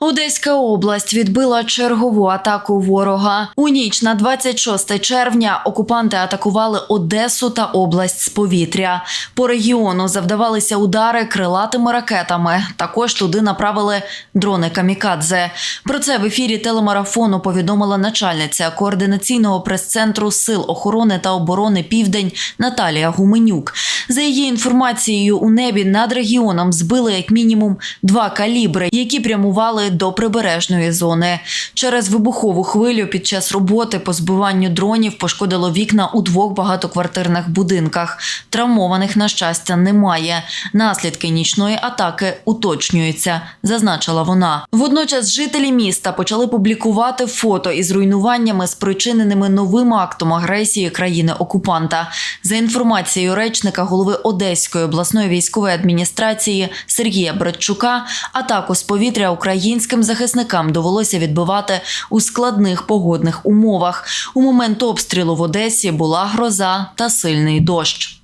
Одеська область відбила чергову атаку ворога. У ніч на 26 червня окупанти атакували Одесу та область з повітря. По регіону завдавалися удари крилатими ракетами. Також туди направили дрони камікадзе. Про це в ефірі телемарафону повідомила начальниця координаційного прес-центру Сил охорони та оборони Південь Наталія Гуменюк. За її інформацією, у небі над регіоном збили як мінімум два калібри, які прямували до прибережної зони. Через вибухову хвилю під час роботи по збиванню дронів пошкодило вікна у двох багатоквартирних будинках. Травмованих, на щастя, немає. Наслідки нічної атаки уточнюються, зазначила вона. Водночас жителі міста почали публікувати фото із руйнуваннями, спричиненими новим актом агресії країни-окупанта. За інформацією речника голови Одеської обласної військової адміністрації Сергія Братчука, атаку з повітря українським захисникам довелося відбивати у складних погодних умовах. У момент обстрілу в Одесі була гроза та сильний дощ.